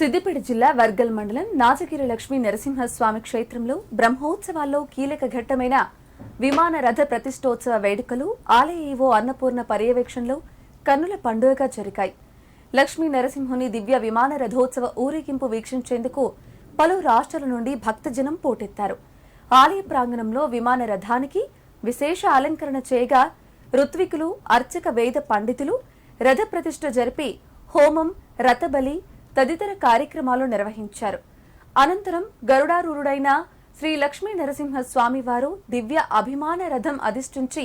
సిద్దిపేట జిల్లా వర్గల్ మండలం నాజగిరి లక్ష్మీ నరసింహస్వామి క్షేత్రంలో బ్రహ్మోత్సవాల్లో కీలక ఘట్టమైన విమాన రథ ప్రతిష్టోత్సవ వేడుకలు ఆలయ ఈవో అన్నపూర్ణ పర్యవేక్షణలో కన్నుల పండుగగా జరిగాయి. లక్ష్మీ నరసింహుని దివ్య విమాన రథోత్సవ ఊరేగింపు వీక్షించేందుకు పలు రాష్ట్రాల నుండి భక్తజనం పోటెత్తారు. ఆలయ ప్రాంగణంలో విమాన రథానికి విశేష అలంకరణ చేయగా ఋత్వికులు అర్చక వేద పండితులు రథ ప్రతిష్ఠ జరిపి హోమం రథబలి తదితర కార్యక్రమాలు నిర్వహించారు. అనంతరం గరుడారూరుడైన శ్రీ లక్ష్మీ నరసింహ స్వామివారు దివ్య అభిమాన రథం అధిష్ఠించి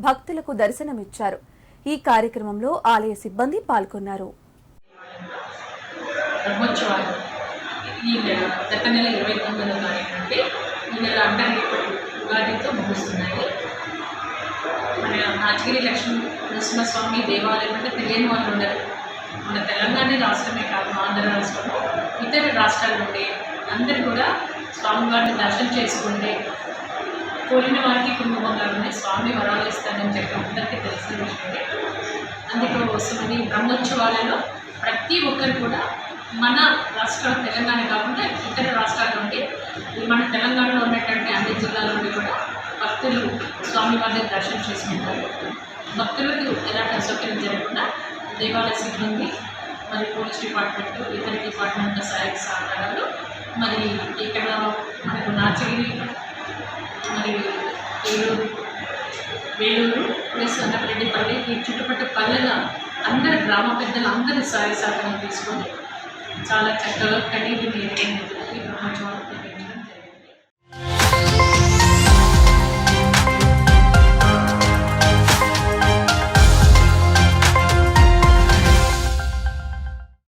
భక్తులకు దర్శనమిచ్చారు. ఈ కార్యక్రమంలో ఆలయ సిబ్బంది పాల్గొన్నారు. బ్రహ్మోత్సవాలు. ఈ నెల గత నెల ఇరవై తొమ్మిదో తారీఖు నుండి ఈ నెల అంటే ఉగాదితో ముగుస్తున్నాయి. మన నాచగిరి లక్ష్మీ నరసింహస్వామి దేవాలయం అంటే తెలియని వాళ్ళు ఉండరు. మన తెలంగాణ రాష్ట్రమే కాదు ఆంధ్ర రాష్ట్రం ఇతర రాష్ట్రాల నుండి అందరు కూడా స్వామివారిని దర్శనం చేసుకుంటే కోరిన వారికి కుటుంబంగానే స్వామి వరాలు ఇస్తానని చెప్పి అందరికీ తెలిసిన విషయమే. వస్తుంది బ్రహ్మోత్సవాలలో ప్రతి ఒక్కరు కూడా మన రాష్ట్రం తెలంగాణ కాకుండా ఇతర రాష్ట్రాల నుండి మన తెలంగాణలో ఉన్నటువంటి అన్ని జిల్లాల నుండి కూడా భక్తులు స్వామివారిని దర్శనం చేసుకుంటారు. భక్తులకు ఎలాంటి అసౌకర్యం జరగకుండా దేవాలయ సిబ్బంది మరి పోలీస్ డిపార్ట్మెంట్ ఇతర డిపార్ట్మెంట్ సహాయక సహకారాలు మరి ఇక్కడ మనకు నాచగిరి మరి ఏలూరు వేలూరు ప్లస్ అన్నపరెడ్డిపల్లి ఈ చుట్టుపక్కల పల్లెల అందరి గ్రామ పెద్దలు అందరి సహాయ సహకారం తీసుకొని చాలా చక్కగా కనీటి